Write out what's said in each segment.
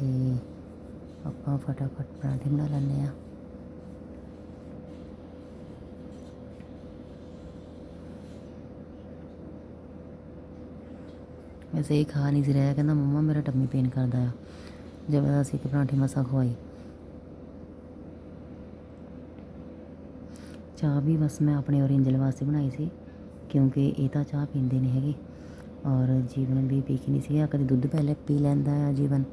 ਤੇ ਆਪਾਂ ਫਟਾਫਟ ਪਰਾਂਠੇ ਬਣਾ ਲੈਂਦੇ ਆ ਵੈਸੇ ਇਹ ਖਾ ਨਹੀਂ ਸੀ ਰਿਹਾ, ਕਹਿੰਦਾ ਮੰਮਾ ਮੇਰਾ ਟੰਮੀ ਪੇਨ ਕਰਦਾ ਆ। ਜਦੋਂ ਅਸੀਂ ਇੱਕ ਪਰਾਂਠੀ ਮਸਾ ਖਵਾਈ ਚਾਹ ਵੀ ਬਸ ਮੈਂ ਆਪਣੇ ਔਰੇਂਜਲ ਵਾਸਤੇ ਬਣਾਈ ਸੀ, ਕਿਉਂਕਿ ਇਹ ਤਾਂ ਚਾਹ ਪੀਂਦੇ ਨਹੀਂ ਹੈਗੇ। ਔਰ ਜੀਵਨ ਵੀ ਪੀ ਕੇ ਨਹੀਂ ਸੀਗਾ ਕਦੇ ਦੁੱਧ ਪਹਿਲੇ ਪੀ ਲੈਂਦਾ ਆ ਜੀਵਨ।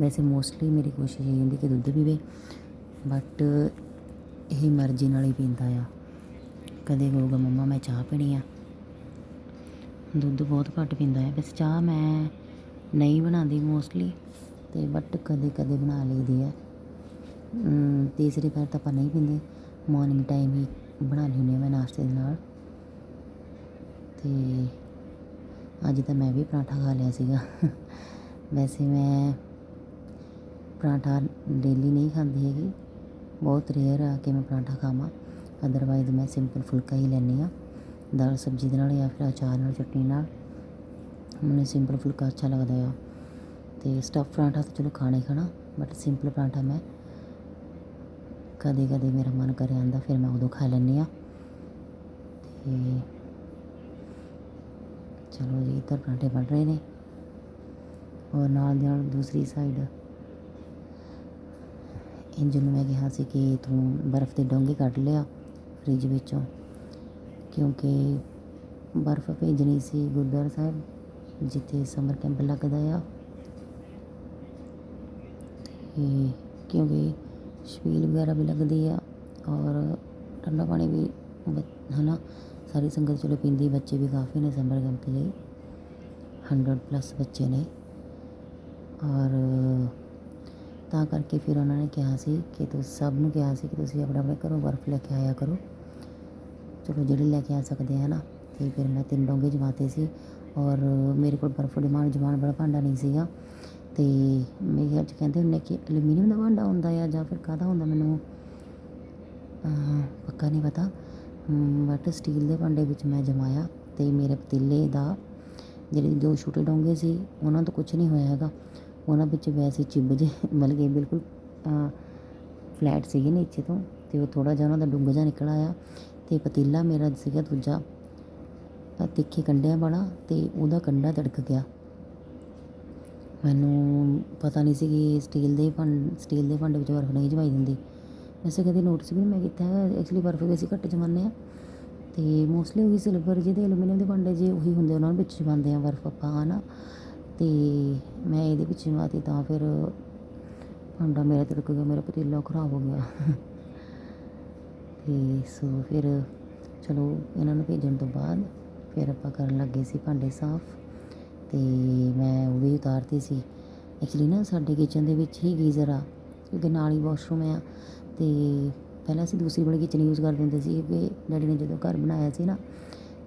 ਵੈਸੇ ਮੋਸਟਲੀ ਮੇਰੀ ਕੋਸ਼ਿਸ਼ ਇਹ ਹੁੰਦੀ ਕਿ ਦੁੱਧ ਪੀਵੇ ਬਟ ਇਹ ਮਰਜ਼ੀ ਨਾਲ ਹੀ ਪੀਂਦਾ ਆ। ਕਦੇ ਕਹੂਗਾ, ਮੰਮਾ, ਮੈਂ ਚਾਹ ਪੀਣੀ ਆ। ਦੁੱਧ ਬਹੁਤ ਘੱਟ ਪੀਂਦਾ ਹੈ ਵੈਸੇ ਚਾਹ ਮੈਂ ਨਹੀਂ ਬਣਾਉਂਦੀ ਮੋਸਟਲੀ ਤੇ ਬਟ ਕਦੇ ਕਦੇ ਬਣਾ ਲਈਦੀ ਹੈ ਤੀਸਰੀ ਵਾਰ ਤਾਂ ਆਪਾਂ ਨਹੀਂ ਪੀਂਦੇ। ਮਾਰਨਿੰਗ ਟਾਈਮ ਹੀ ਬਣਾ ਲੈਂਦੀ ਹਾਂ ਮੈਂ ਨਾਸ਼ਤੇ ਦੇ ਨਾਲ। ਤੇ ਅੱਜ ਤਾਂ ਮੈਂ ਵੀ ਪਰਾਂਠਾ ਖਾ ਲਿਆ ਸੀਗਾ। ਵੈਸੇ ਮੈਂ ਪਰਾਂਠਾ ਡੇਲੀ ਨਹੀਂ ਖਾਂਦੀ ਹੈਗੀ। ਬਹੁਤ ਰੇਅਰ ਆ ਕਿ ਮੈਂ ਪਰਾਂਠਾ ਖਾਵਾਂ। ਅਦਰਵਾਈਜ਼ ਮੈਂ ਸਿੰਪਲ ਫੁਲਕਾ ਹੀ ਲੈਂਦੀ ਹਾਂ। ਦਾਲ ਸਬਜ਼ੀ ਦੇ ਨਾਲ ਜਾਂ ਫਿਰ ਅਚਾਰ ਨਾਲ, ਚਟਨੀ ਨਾਲ। ਮੈਨੂੰ ਸਿੰਪਲ ਫੁਲਕਾ ਅੱਛਾ ਲੱਗਦਾ ਆ। ਤੇ ਸਟਫ ਪਰਾਂਠਾ ਤਾਂ ਚਲੋ ਖਾਣਾ ਹੀ ਖਾਣਾ ਬਟ ਸਿੰਪਲ ਪਰਾਂਠਾ ਮੈਂ ਕਦੇ ਕਦੇ ਮੇਰਾ ਮਨ ਕਰੇ ਆਂਦਾ ਫਿਰ ਮੈਂ ਉਦੋਂ ਖਾ ਲੈਂਦੀ ਆ ਤੇ ਚਲੋ ਜੀ, ਇੱਧਰ ਪਰਾਂਠੇ ਬਣ ਰਹੇ ਨੇ। ਔਰ ਨਾਲ ਦੀ ਨਾਲ ਦੂਸਰੀ ਸਾਈਡ ਇੰਜਨ ਨੂੰ ਮੈਂ ਕਿਹਾ ਸੀ ਕਿ ਤੂੰ ਬਰਫ਼ ਦੇ ਡੋਂਗੇ ਕੱਢ ਲਿਆ ਫਰਿੱਜ ਵਿੱਚੋਂ, ਕਿਉਂਕਿ ਬਰਫ਼ ਭੇਜਣੀ ਸੀ ਗੁਰਦੁਆਰਾ ਸਾਹਿਬ, ਜਿੱਥੇ ਸਮਰ ਕੈਂਪ ਲੱਗਦਾ ਆ। ਤੇ ਕਿਉਂਕਿ ਛਬੀਲ ਵਗੈਰਾ ਵੀ ਲੱਗਦੀ ਆ ਔਰ ਠੰਡਾ ਪਾਣੀ ਵੀ ਬ- ਹਨਾ, ਸਾਰੀ ਸੰਗਤ ਚਲੋ ਪੀਂਦੀ, ਬੱਚੇ ਵੀ ਕਾਫੀ ਨੇ ਸਮਰ ਕੈਂਪ ਲਈ। 100 ਪਲੱਸ ਬੱਚੇ ਨੇ। ਔਰ ਤਾਂ ਕਰਕੇ ਫਿਰ ਉਹਨਾਂ ਨੇ ਕਿਹਾ ਸੀ ਕਿ ਤੁਸੀਂ ਸਭ ਨੂੰ ਕਿਹਾ ਸੀ ਕਿ ਤੁਸੀਂ ਆਪਣੇ ਆਪਣੇ ਘਰੋਂ ਬਰਫ਼ ਲੈ ਕੇ ਆਇਆ ਕਰੋ। ਚਲੋ ਜਿਹੜੇ ਲੈ ਕੇ ਆ ਸਕਦੇ ਹੈ ਨਾ ਅਤੇ ਫਿਰ ਮੈਂ ਤਿੰਨ ਡੋਂਗੇ ਜਮਾਤੇ ਸੀ ਔਰ ਮੇਰੇ ਕੋਲ ਬਰਫ਼ ਡਿਮਾਂਡ ਜਮਾਉਣ ਵਾਲਾ ਭਾਂਡਾ ਨਹੀਂ ਸੀਗਾ। ਅਤੇ ਮੇਰੇ ਅੱਜ ਕਹਿੰਦੇ ਹੁੰਦੇ ਕਿ ਐਲੂਮੀਨੀਅਮ ਦਾ ਭਾਂਡਾ ਹੁੰਦਾ ਆ ਜਾਂ ਫਿਰ ਕਾਹਦਾ ਹੁੰਦਾ ਮੈਨੂੰ ਪੱਕਾ ਨਹੀਂ ਪਤਾ। ਬਟ ਸਟੀਲ ਦੇ ਭਾਂਡੇ ਵਿੱਚ ਮੈਂ ਜਮਾਇਆ ਅਤੇ ਮੇਰੇ ਪਤੀਲੇ ਦਾ ਜਿਹੜੇ ਦੋ ਛੋਟੇ ਡੋਂਗੇ ਸੀ ਉਹਨਾਂ ਤੋਂ ਕੁਝ ਨਹੀਂ ਹੋਇਆ ਹੈਗਾ। ਉਹਨਾਂ ਵਿੱਚ ਵੈਸੇ ਚਿੱਬ ਜੇ, ਮਤਲਬ ਕਿ ਬਿਲਕੁਲ ਫਲੈਟ ਸੀਗੇ ਨੀਚੇ ਤੋਂ ਅਤੇ ਉਹ ਥੋੜ੍ਹਾ ਜਿਹਾ ਉਹਨਾਂ ਦਾ ਡੁੰਗ ਜਿਹਾ ਨਿਕਲ ਆਇਆ ਅਤੇ ਪਤੀਲਾ ਮੇਰਾ ਸੀਗਾ ਦੂਜਾ ਤਿੱਖੇ ਕੰਡਿਆਂ ਵਾਲਾ ਅਤੇ ਉਹਦਾ ਕੰਢਾ ਤੜਕ ਗਿਆ। ਮੈਨੂੰ ਪਤਾ ਨਹੀਂ ਸੀ ਕਿ ਸਟੀਲ ਦੇ ਭਾਂਡ ਸਟੀਲ ਦੇ ਭਾਂਡੇ ਵਿੱਚ ਬਰਫ਼ ਨਹੀਂ ਜਮਾਈ ਦਿੰਦੀ ਵੈਸੇ ਕਦੇ ਨੋਟਿਸ ਵੀ ਨਹੀਂ ਮੈਂ ਕੀਤਾ ਹੈ ਐਕਚੁਅਲੀ ਬਰਫ਼ ਵੀ ਅਸੀਂ ਘੱਟ ਜਮਾਉਂਦੇ ਆ ਤੇ ਮੋਸਟਲੀ ਉਹੀ ਸਿਲਵਰ ਜਿਹਦੇ ਐਲੂਮੀਨੀਅਮ ਦੇ ਭਾਂਡੇ ਜੇ ਉਹੀ ਹੁੰਦੇ ਉਹਨਾਂ ਵਿੱਚ ਜਮਾਉਂਦੇ ਆ ਬਰਫ਼ ਆਪਾਂ, ਹਨਾ? ਅਤੇ ਮੈਂ ਇਹਦੇ ਵਿੱਚ ਜਮਾਤੀ ਤਾਂ ਫਿਰ ਭਾਂਡਾ ਮੇਰਾ ਤਿੜਕ ਗਿਆ, ਮੇਰਾ ਪਤੀਲਾ ਖਰਾਬ ਹੋ ਗਿਆ। ਅਤੇ ਸੋ ਫਿਰ ਚਲੋ ਇਹਨਾਂ ਨੂੰ ਭੇਜਣ ਤੋਂ ਬਾਅਦ ਫਿਰ ਆਪਾਂ ਕਰਨ ਲੱਗੇ ਸੀ ਭਾਂਡੇ ਸਾਫ਼। ਅਤੇ ਮੈਂ ਉਹ ਵੀ ਉਤਾਰਤੀ ਸੀ। ਐਕਚੁਲੀ ਨਾ ਸਾਡੇ ਕਿਚਨ ਦੇ ਵਿੱਚ ਹੀ ਗੀਜ਼ਰ ਆ, ਕਿਉਂਕਿ ਨਾਲ ਹੀ ਵਾਸ਼ਰੂਮ ਆ। ਅਤੇ ਪਹਿਲਾਂ ਅਸੀਂ ਦੂਸਰੀ ਵਾਲੀ ਕਿਚਨ ਯੂਜ਼ ਕਰਦੇ ਹੁੰਦੇ ਸੀ ਕਿ ਡੈਡੀ ਨੇ ਜਦੋਂ ਘਰ ਬਣਾਇਆ ਸੀ ਨਾ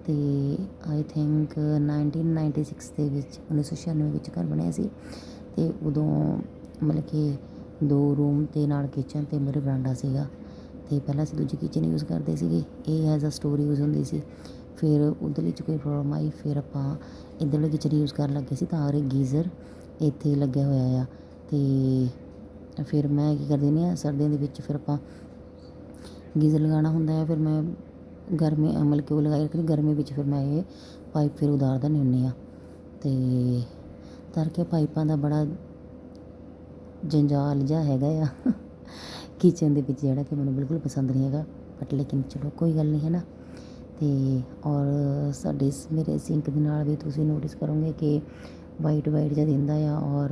ਅਤੇ ਆਈ ਥਿੰਕ 1996 ਦੇ ਵਿੱਚ 1996 ਵਿੱਚ ਘਰ ਬਣਿਆ ਸੀ। ਅਤੇ ਉਦੋਂ ਮਤਲਬ ਕਿ ਦੋ ਰੂਮ ਅਤੇ ਨਾਲ ਕਿਚਨ ਅਤੇ ਮੇਰੇ ਬਰਾਂਡਾ ਸੀਗਾ। ਅਤੇ ਪਹਿਲਾਂ ਅਸੀਂ ਦੂਜੀ ਕਿਚਨ ਯੂਜ਼ ਕਰਦੇ ਸੀਗੇ। ਇਹ ਐਜ਼ ਆ ਸਟੋਰ ਯੂਜ਼ ਹੁੰਦੀ ਸੀ। ਫਿਰ ਉਧਰਲੀ ਚ ਕੋਈ ਪ੍ਰੋਬਲਮ ਆਈ, ਫਿਰ ਆਪਾਂ ਇੱਧਰਲੀ ਕਿਚਨ ਯੂਜ਼ ਕਰਨ ਲੱਗੇ ਸੀ ਤਾਂ ਇਹ ਗੀਜ਼ਰ ਇੱਥੇ ਲੱਗਿਆ ਹੋਇਆ ਆ। ਅਤੇ ਫਿਰ ਮੈਂ ਕੀ ਕਰਦੀ ਹਾਂ ਸਰਦੀਆਂ ਦੇ ਵਿੱਚ ਫਿਰ ਆਪਾਂ ਗੀਜ਼ਰ ਲਗਾਉਣਾ ਹੁੰਦਾ ਹੈ ਫਿਰ ਮੈਂ ਗਰਮੀ ਅਮਲ ਕਿ ਉਹ ਲਗਾਈ ਰੱਖਦੀ ਗਰਮੀ ਵਿੱਚ ਫਿਰ ਮੈਂ ਇਹ ਪਾਈਪ ਫਿਰ ਉਤਾਰ ਦਿੰਦੀ ਹੁੰਦੀ ਆ। ਤੇ ਤਰ ਕੇ ਪਾਈਪਾਂ ਦਾ ਬੜਾ ਜੰਜਾਲ ਜਿਹਾ ਹੈਗਾ ਆ। ਕਿਚਨ ਦੇ ਵਿੱਚ ਜਿਹੜਾ ਕਿ ਮੈਨੂੰ ਬਿਲਕੁਲ ਪਸੰਦ ਨਹੀਂ ਹੈਗਾ ਬਟ ਲੇਕਿਨ ਚਲੋ ਕੋਈ ਗੱਲ ਨਹੀਂ ਹੈ ਨਾ ਅਤੇ ਔਰ ਸਾਡੇ ਸ- ਮੇਰੇ ਸਿੰਕ ਦੇ ਨਾਲ ਵੀ ਤੁਸੀਂ ਨੋਟਿਸ ਕਰੋਗੇ ਕਿ ਵਾਈਟ ਵਾਈਟ ਜਿਹਾ ਦਿੰਦਾ ਆ ਔਰ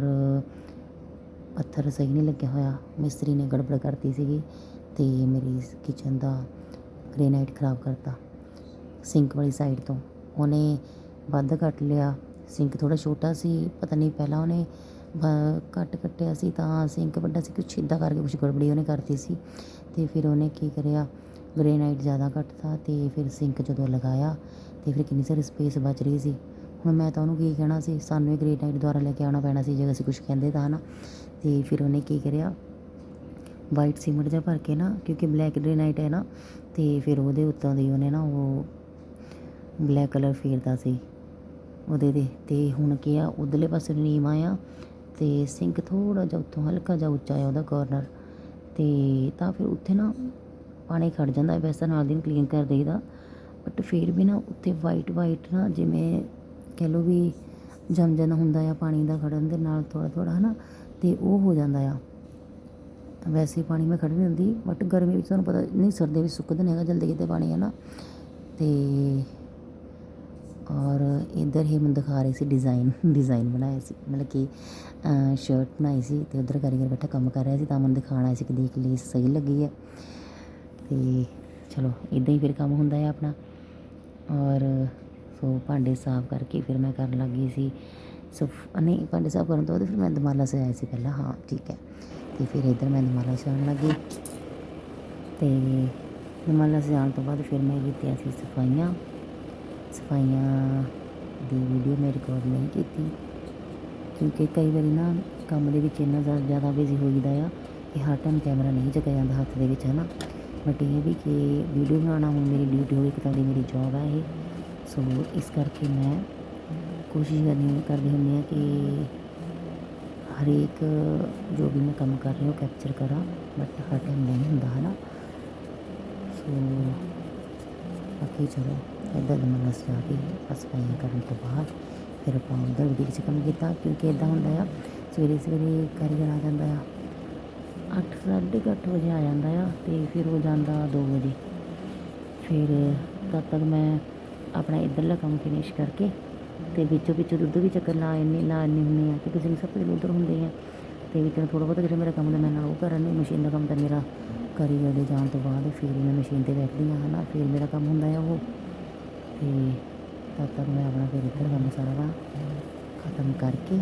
ਪੱਥਰ ਸਹੀ ਨਹੀਂ ਲੱਗਿਆ ਹੋਇਆ। ਮਿਸਤਰੀ ਨੇ ਗੜਬੜ ਕਰਤੀ ਸੀਗੀ ਅਤੇ ਮੇਰੀ ਕਿਚਨ ਦਾ ਗ੍ਰੇਨਾਈਟ ਖਰਾਬ ਕਰਤਾ, ਸਿੰਕ ਵਾਲੀ ਸਾਈਡ ਤੋਂ। ਉਹਨੇ ਵੱਧ ਕੱਟ ਲਿਆ। ਸਿੰਕ ਥੋੜ੍ਹਾ ਛੋਟਾ ਸੀ, ਪਤਾ ਨਹੀਂ ਪਹਿਲਾਂ ਉਹਨੇ ਘੱਟ ਕੱਟਿਆ ਸੀ ਤਾਂ ਸਿੰਕ ਵੱਡਾ ਸੀ, ਕੁਛ ਇੱਦਾਂ ਕਰਕੇ ਕੁਛ ਗੜਬੜੀ ਉਹਨੇ ਕਰਤੀ ਸੀ। ਅਤੇ ਫਿਰ ਉਹਨੇ ਕੀ ਕਰਿਆ? ਗ੍ਰੇਨਾਈਟ ਜ਼ਿਆਦਾ ਘੱਟਤਾ ਅਤੇ ਫਿਰ ਸਿੰਕ ਜਦੋਂ ਲਗਾਇਆ ਅਤੇ ਫਿਰ ਕਿੰਨੀ ਸਾਰੀ ਸਪੇਸ ਬਚ ਰਹੀ ਸੀ। ਹੁਣ ਮੈਂ ਤਾਂ ਉਹਨੂੰ ਕੀ ਕਹਿਣਾ ਸੀ? ਸਾਨੂੰ ਇਹ ਗ੍ਰੇਨਾਈਟ ਦੁਆਰਾ ਲੈ ਕੇ ਆਉਣਾ ਪੈਣਾ ਸੀ ਜੇ ਅਸੀਂ ਕੁਛ ਕਹਿੰਦੇ ਤਾਂ ਨਾ ਅਤੇ ਫਿਰ ਉਹਨੇ ਕੀ ਕਰਿਆ? ਵਾਈਟ ਸੀਮੈਂਟ ਜਿਹਾ ਭਰ ਕੇ ਨਾ, ਕਿਉਂਕਿ ਬਲੈਕ ਗ੍ਰੇਨਾਈਟ ਹੈ ਨਾ ਅਤੇ ਫਿਰ ਉਹਦੇ ਉੱਤੋਂ ਦੀ ਉਹਨੇ ਨਾ ਉਹ ਬਲੈਕ ਕਲਰ ਫੇਰਦਾ ਸੀ। ਉਹਦੇ 'ਤੇ ਅਤੇ ਹੁਣ ਕੀ ਆ, ਉੱਧਰਲੇ ਪਾਸੇ ਨੀਵਾਂ ਆ ਅਤੇ ਸਿੰਕ ਥੋੜ੍ਹਾ ਜਿਹਾ ਉੱਥੋਂ ਹਲਕਾ ਜਿਹਾ ਉੱਚਾ ਆ ਉਹਦਾ ਕੋਰਨਰ ਅਤੇ ਤਾਂ ਫਿਰ ਉੱਥੇ ਨਾ ਪਾਣੀ ਖੜ੍ਹ ਜਾਂਦਾ, ਵੈਸੇ ਤਾਂ ਨਾਲ ਦੀ ਨੂੰ ਕਲੀਨ ਕਰ ਦੇਈਦਾ। ਬਟ ਫਿਰ ਵੀ ਨਾ ਉੱਥੇ ਵਾਈਟ ਵਾਈਟ ਨਾ ਜਿਵੇਂ ਕਹਿ ਲਓ ਵੀ ਜਮ ਜਾਂਦਾ ਹੁੰਦਾ ਆ, ਪਾਣੀ ਦਾ ਖੜਨ ਦੇ ਨਾਲ ਥੋੜ੍ਹਾ ਥੋੜ੍ਹਾ ਹੈ ਨਾ ਅਤੇ ਉਹ ਹੋ ਜਾਂਦਾ ਆ। ਵੈਸੇ ਹੀ ਪਾਣੀ ਮੈਂ ਖੜ੍ਹ ਨਹੀਂ ਹੁੰਦੀ ਬਟ ਗਰਮੀ ਵਿੱਚ ਤੁਹਾਨੂੰ ਪਤਾ ਨਹੀਂ ਸਰਦੀ ਵਿੱਚ ਸੁੱਕਦਾ ਨਹੀਂ ਹੈਗਾ, ਜਲਦੀ ਕਿਤੇ ਪਾਣੀ ਹੈ ਨਾ। ਅਤੇ ਔਰ ਇੱਧਰ ਹੀ ਮੈਨੂੰ ਦਿਖਾ ਰਹੇ ਸੀ ਡਿਜ਼ਾਈਨ ਡਿਜ਼ਾਈਨ ਬਣਾਇਆ ਸੀ, ਮਤਲਬ ਕਿ ਸ਼ਰਟ ਬਣਾਈ ਸੀ ਅਤੇ ਉੱਧਰ ਕਾਰੀਗਰ ਬੈਠਾ ਕੰਮ ਕਰ ਰਿਹਾ ਸੀ ਤਾਂ ਮੈਨੂੰ ਦਿਖਾਉਣਾ ਸੀ ਕਿ ਦੇਖ ਲਈ ਸਹੀ ਲੱਗੀ ਹੈ। ਅਤੇ ਚਲੋ, ਇਦਾਂ ਹੀ ਫਿਰ ਕੰਮ ਹੁੰਦਾ ਹੈ ਆਪਣਾ। ਔਰ ਸੋ ਭਾਂਡੇ ਸਾਫ਼ ਕਰਕੇ ਫਿਰ ਮੈਂ ਕਰਨ ਲੱਗੀ ਸੀ। ਸਫ ਨਹੀਂ, ਭਾਂਡੇ ਸਾਫ਼ ਕਰਨ ਤੋਂ ਬਾਅਦ ਫਿਰ ਮੈਂ ਦਮਾਲਾ ਸਜਾਇਆ ਸੀ ਪਹਿਲਾਂ। ਹਾਂ, ਠੀਕ ਹੈ। ਅਤੇ ਫਿਰ ਇੱਧਰ ਮੈਂ ਦਮਾਲਾ ਸਜਾਉਣ ਲੱਗੀ। ਅਤੇ ਦਮਾਲਾ ਸਜਾਉਣ ਤੋਂ ਬਾਅਦ ਫਿਰ ਮੈਂ ਕੀਤੀਆਂ ਸੀ ਸਫਾਈਆਂ। ਸਫਾਈਆਂ ਦੀ ਵੀਡੀਓ ਮੈਂ ਰਿਕਾਰਡ ਨਹੀਂ ਕੀਤੀ। ਕਿਉਂਕਿ ਕਈ ਵਾਰੀ ਨਾ ਕੰਮ ਦੇ ਵਿੱਚ ਇੰਨਾ ਜ਼ਿਆ- ਜ਼ਿਆਦਾ ਬਿਜ਼ੀ ਹੋਈਦਾ ਆ ਕਿ ਹਰ ਟਾਈਮ ਕੈਮਰਾ ਨਹੀਂ ਚੱਕਿਆ ਜਾਂਦਾ ਹੱਥ ਦੇ ਵਿੱਚ ਹੈ ਨਾ ਬਟ ਇਹ ਵੀ ਕਿ ਵੀਡੀਓ ਬਣਾਉਣਾ ਹੁਣ ਮੇਰੀ ਡਿਊਟੀ ਹੋਈ, ਇੱਕ ਤਰ੍ਹਾਂ ਦੀ ਮੇਰੀ ਜੌਬ ਹੈ ਇਹ। ਸੋ ਇਸ ਕਰਕੇ ਮੈਂ ਕੋਸ਼ਿਸ਼ ਕਰਨੀ ਕਰਦੀ ਹੁੰਦੀ ਹਾਂ ਕਿ ਹਰੇਕ ਜੋ ਵੀ ਮੈਂ ਕੰਮ ਕਰ ਰਹੀ ਹਾਂ, ਉਹ ਕੈਪਚਰ ਕਰਾਂ ਬਟ ਹਰ ਟਾਈਮ ਨਹੀਂ ਹੁੰਦਾ ਹੈ ਨਾ ਸੋ ਬਾਕੀ ਚਲੋ ਇੱਦਾਂ ਦਾ ਮਨ ਸਜਾ ਕੇ ਬਸ ਪਾਈਆਂ ਕਰਨ ਤੋਂ ਬਾਅਦ ਫਿਰ ਆਪਾਂ ਉੱਧਰ ਬੁਟੀਕ 'ਚ ਕੰਮ ਕੀਤਾ, ਕਿਉਂਕਿ ਇੱਦਾਂ ਹੁੰਦਾ ਆ, ਸਵੇਰੇ ਸਵੇਰੇ ਕਾਰੀਗਰ ਆ ਜਾਂਦਾ ਆ। ਅੱਠ, ਸਾਢੇ ਕੁ ਅੱਠ ਵਜੇ ਆ ਜਾਂਦਾ ਆ ਅਤੇ ਫਿਰ ਹੋ ਜਾਂਦਾ ਦੋ ਵਜੇ। ਫਿਰ ਤਦ ਤੱਕ ਮੈਂ ਆਪਣਾ ਇੱਧਰਲਾ ਕੰਮ ਫਿਨਿਸ਼ ਕਰਕੇ ਅਤੇ ਵਿੱਚੋਂ ਵਿੱਚੋਂ ਦੁੱਧ ਵੀ ਚੱਕਰ ਲਾ ਆਉਂਦੀ ਲਾ ਆਉਂਦੀ ਹੁੰਦੀ ਹਾਂ ਕਿਸੇ ਸਿੰਘ ਸਭ ਤੋਂ ਉੱਧਰ ਹੁੰਦੇ ਆ। ਅਤੇ ਵਿੱਚ ਥੋੜ੍ਹਾ ਬਹੁਤ ਜਿਹੜਾ ਮੇਰਾ ਕੰਮ ਦਾ ਮੈਂ ਨਾਲ ਉਹ ਕਰਨ ਮਸ਼ੀਨ ਦਾ ਕੰਮ ਤਾਂ ਮੇਰਾ ਕਰੀ ਦੇ ਜਾਣ ਤੋਂ ਬਾਅਦ ਫਿਰ ਮੈਂ ਮਸ਼ੀਨ 'ਤੇ ਬੈਠਦੀ ਹਾਂ ਹੈ ਨਾ ਫਿਰ ਮੇਰਾ ਕੰਮ ਹੁੰਦਾ ਆ ਉਹ। ਅਤੇ ਤਦ ਤੱਕ ਮੈਂ ਆਪਣਾ ਫਿਰ ਇੱਧਰ ਕੰਮ ਸਾਰਾ ਦਾ ਖਤਮ ਕਰਕੇ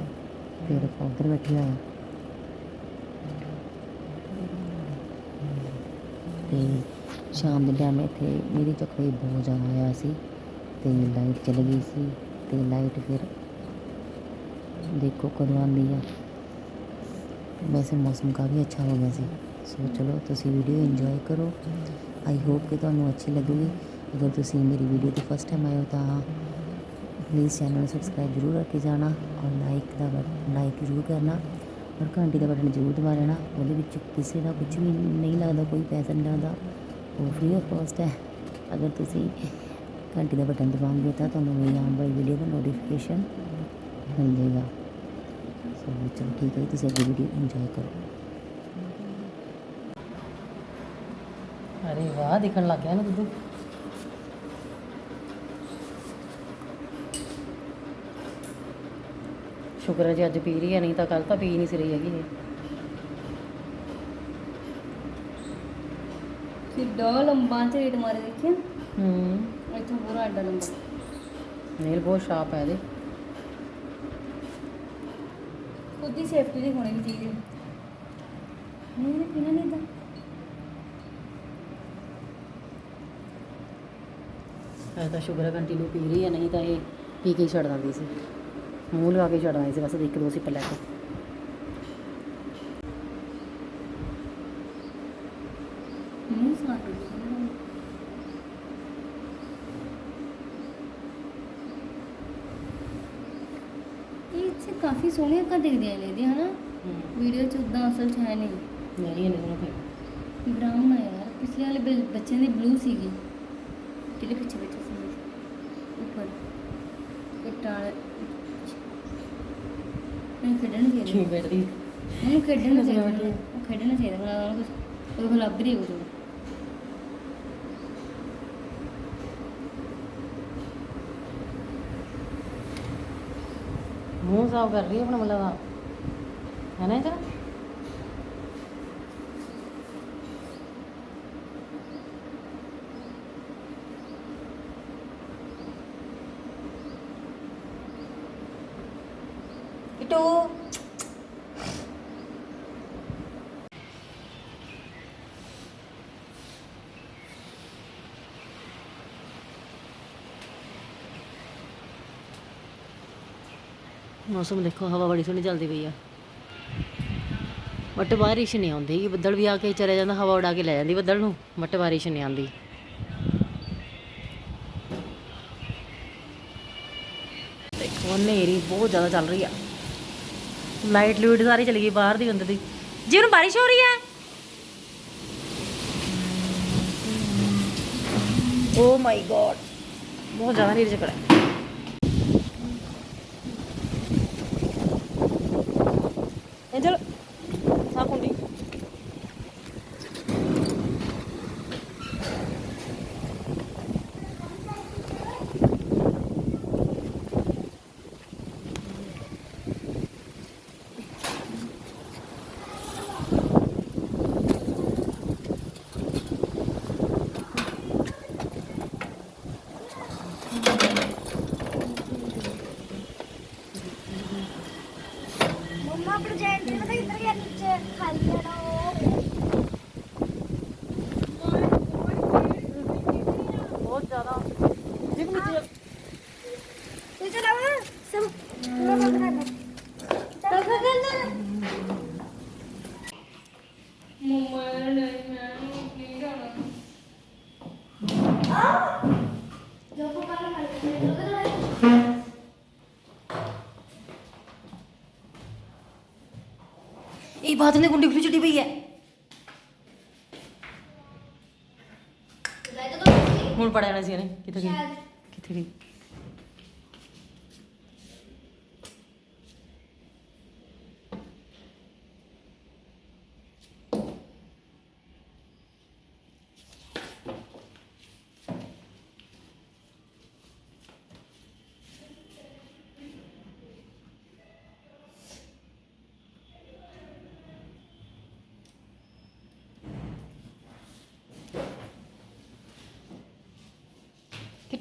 ਫਿਰ ਆਪਾਂ ਉੱਧਰ ਬੈਠੇ ਹੋਏ ਹਾਂ ਅਤੇ ਸ਼ਾਮ ਦੇ ਟਾਈਮ ਇੱਥੇ ਮੇਰੀ ਚੱਕਰੀ ਬਹੁਤ ਜ਼ਿਆਦਾ ਆਇਆ ਸੀ ਅਤੇ ਲਾਈਟ ਚਲੀ ਗਈ ਸੀ। ਅਤੇ ਲਾਈਟ ਫਿਰ ਦੇਖੋ ਕਦੋਂ ਆਉਂਦੀ ਆ। ਵੈਸੇ ਮੌਸਮ ਕਾਫੀ ਅੱਛਾ ਹੋ ਗਿਆ ਸੀ। ਸੋ ਚਲੋ ਤੁਸੀਂ ਵੀਡੀਓ ਇੰਜੋਏ ਕਰੋ। ਆਈ ਹੋਪ ਕਿ ਤੁਹਾਨੂੰ ਅੱਛੀ ਲੱਗੇਗੀ। ਅਗਰ ਤੁਸੀਂ ਮੇਰੀ ਵੀਡੀਓ ਤੇ ਫਸਟ ਟਾਈਮ ਆਏ ਹੋ ਤਾਂ ਪਲੀਜ਼ ਚੈਨਲ ਨੂੰ ਸਬਸਕ੍ਰਾਈਬ ਜ਼ਰੂਰ ਕਰਕੇ ਜਾਣਾ ਔਰ ਲਾਈਕ ਦਾ ਬਟਨ ਲਾਈਕ ਜ਼ਰੂਰ ਕਰਨਾ ਔਰ ਘੰਟੀ ਦਾ ਬਟਨ ਜ਼ਰੂਰ ਦਬਾ ਲੈਣਾ। ਉਹਦੇ ਵਿੱਚ ਕਿਸੇ ਦਾ ਕੁਝ ਵੀ ਨਹੀਂ ਲੱਗਦਾ, ਕੋਈ ਪੈਸਾ ਨਹੀਂ ਲੱਗਦਾ। ਉਹ ਫ੍ਰੀ ਆਫ ਕਾਸਟ ਹੈ। ਅਗਰ ਤੁਸੀਂ ਘੰਟੀ ਦਾ ਬਟਨ ਦਬਾਓਗੇ ਤਾਂ ਤੁਹਾਨੂੰ ਮੇਰੀ ਆਉਣ ਵਾਲੀ ਵੀਡੀਓ ਦਾ ਨੋਟੀਫਿਕੇਸ਼ਨ ਮਿਲ ਜਾਏਗਾ ਸੋ ਚਲੋ ਠੀਕ ਹੈ ਤੁਸੀਂ ਅੱਗੇ ਵੀਡੀਓ ਇੰਜੋਏ ਕਰੋ। ਅਰੇ ਵਾਹ ਦਿਖਣ ਲੱਗ ਗਿਆ ਨਾ ਦੁੱਧ ਸ਼ੁਕਰ ਹੈ ਜੀ ਅੱਜ ਪੀ ਰਹੀ ਹੈ ਨਹੀਂ ਤਾਂ ਕੱਲ ਤਾਂ ਪੀ ਨਹੀਂ ਸੀ ਰਹੀ ਹੈਗੀ ਇਹ। ਕਿੱਡਾ ਲੰਬਾ ਝੇਟ ਮਾਰੇ ਦੇਖਿਆ। ਹੂੰ। ਇੱਥੋਂ ਪੂਰਾ ਨੇਲ ਬਹੁਤ ਸ਼ਾਰਪ ਹੈ ਇਹਦੇ। ਖੁਦ ਦੀ ਸੇਫਟੀ ਦੀ ਹੋਣੀ ਵੀ ਚਾਹੀਦੀ ਨਹੀਂ ਨਹੀਂ ਪੀਣਾ ਨਹੀਂ ਤਾਂ ਐ ਤਾਂ ਸ਼ੁਕਰ ਹੈ ਕੰਟੀਨਿਊ ਪੀ ਰਹੀ ਹੈ ਨਹੀਂ ਤਾਂ ਇਹ ਪੀ ਕੇ ਹੀ ਛੱਡ ਦਿੰਦੀ ਸੀ। ਮੂੰਹ ਲਗਾ ਕੇ ਛੱਡ ਦਿੰਦੀ ਸੀ ਬਸ ਇੱਕ ਦੋ ਸਿੱਪ ਲੈ ਕੇ। ਮੂੰਹ ਸਾਫ਼ ਇਹ ਇੱਥੇ ਕਾਫੀ ਸੋਹਣੀਆਂ ਅੱਖਾਂ ਦਿਖਦੀਆਂ ਨੇ ਇਹਦੀਆਂ ਹਨਾ? ਵੀਡੀਓ ਚ ਉਦਾਂ ਅਸਲ ਚ ਹੈ ਨਹੀਂ। ਨਹੀਂ ਇਹਨੇ ਦੋਨੋਂ ਫਿਰ ਬ੍ਰਾਊਨ ਆ ਯਾਰ ਪਿਛਲੇ ਵਾਲੇ ਬਿਲ- ਬੱਚਿਆਂ ਦੀ ਬਲੂ ਸੀਗੀ। ਜਿਹੜੇ ਪਿੱਛੇ ਬੱਚੇ ਸੀ? ਉੱਪਰ। ਇਹ ਟਾਲ ਮੈਂ ਖੇਡਣ ਦੇ ਠੀਕ ਬੈਠਦੀ ਉਹਨੂੰ ਖੇਡਣਾ ਚਾਹੀਦਾ? ਉਹ ਖੇਡਣਾ ਚਾਹੀਦਾ। ਹੁਣ ਉਹਨੂੰ ਕੁਛ ਉਹ ਕੋਲ ਲੱਭ ਰਹੀ ਉਹ ਮੂੰਹ ਸਾਫ਼ ਕਰ ਰਹੀ ਹੈ ਆਪਣਾ ਮਤਲਬ ਦਾ। ਹੈ ਨਾ ਇਹ ਮੌਸਮ ਦੇਖੋ, ਹਵਾ ਬੜੀ ਸੋਹਣੀ ਚੱਲਦੀ ਪਈ ਆ। ਬਟ ਬਾਰਿਸ਼ ਨਹੀਂ ਆਉਂਦੀ। ਕਿ ਬੱਦਲ ਵੀ ਆ ਕੇ ਚਲੇ ਜਾਂਦਾ, ਹਵਾ ਉਡਾ ਕੇ ਲੈ ਜਾਂਦੀ ਬੱਦਲ ਨੂੰ। ਬਟ ਬਾਰਿਸ਼ ਨਹੀਂ ਆਉਂਦੀ। ਦੇਖੋ ਹਨੇਰੀ ਬਹੁਤ ਜ਼ਿਆਦਾ ਚੱਲ ਰਹੀ ਆ। ਲਾਈਟ ਲੂਟ ਸਾਰੀ ਚਲੀ ਗਈ ਬਾਹਰ ਦੀ ਅੰਦਰ ਦੀ। ਜੀ, ਹੁਣ ਬਾਰਿਸ਼ ਹੋ ਰਹੀ ਹੈ ਓ ਮਾਈ ਗॉड ਬਹੁਤ ਜ਼ਿਆਦਾ ਹਨੇਰੀ ਚੱਕਰ ਹੈ ਐਂਜਲ ਸਾਫ਼ ਹੁੰਦੀ ਮੰਮਾ ਪ੍ਰੋਜੈਕਟ ਪਤਾ ਕਿੱਧਰ ਗਿਆ ਨੀਚੇ ਖਾਲੀ ਜਿਹੜਾ ਉਹ ਬਹੁਤ ਜ਼ਿਆਦਾ ਜੀ ਨੀਚੇ ਤੂੰ ਚਲਾ ਵਾ ਸਭ ਪੂਰਾ ਬੰਦ ਕਰ ਦੇ ਚੱਲ ਕਰ ਲੈ ਮੰਮਾ ਨਹੀਂ ਮੈਂ ਕੀ ਕਰਾਂ ਜੋ ਕੋ ਕਰ ਲੈ ਜੋ ਕਰ ਇਹ ਬਾਤ ਨੇ ਗੁੰਡੀ ਖੁੱਲੀ ਚੜੀ ਪਈ ਹੈ? ਤਾਂ ਦੋ। ਹੁਣ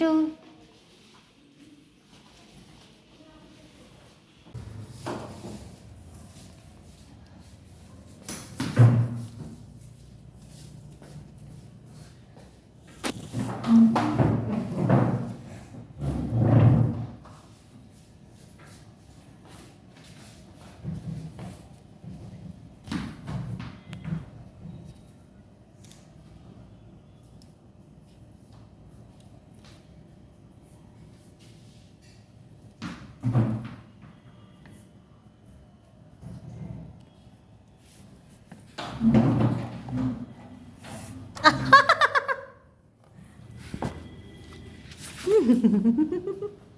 ടു フフフフ。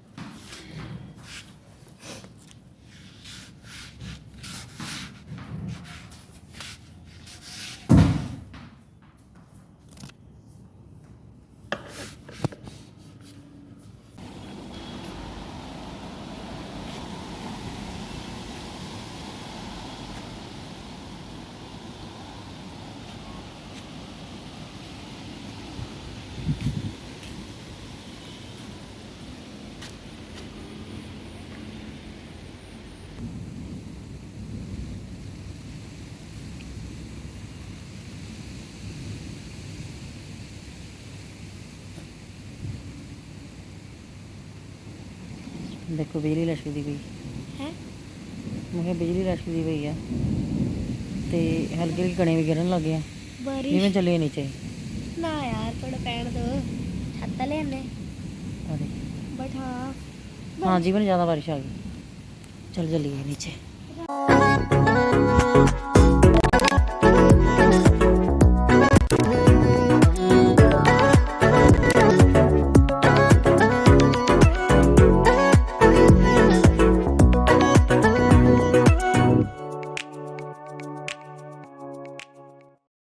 ਦੇਖੋ ਬਿਜਲੀ ਲਸ਼ਕਦੀ ਪਈ ਹੈ? ਮੈਂ ਕਿਹਾ ਬਿਜਲੀ ਲਸ਼ਕਦੀ ਪਈ ਆ। ਤੇ ਹਲਕੇ ਹਲਕੇ ਕਣੇ ਵੀ ਗਿਰਨ ਲੱਗੇ ਆ। ਜਿਵੇਂ ਚੱਲੇ ਨੀਚੇ। ਨਾ ਯਾਰ ਥੋੜਾ ਪੈਣ ਦੋ। ਛੱਤ ਲੈਣੇ ਆ ਦੇਖ। ਬਟ ਹਾਂ। ਹਾਂ ਜੀਵਨ ਜ਼ਿਆਦਾ ਬਾਰਿਸ਼ ਆ ਗਈ। ਚੱਲ ਚੱਲੀਏ ਨੀਚੇ।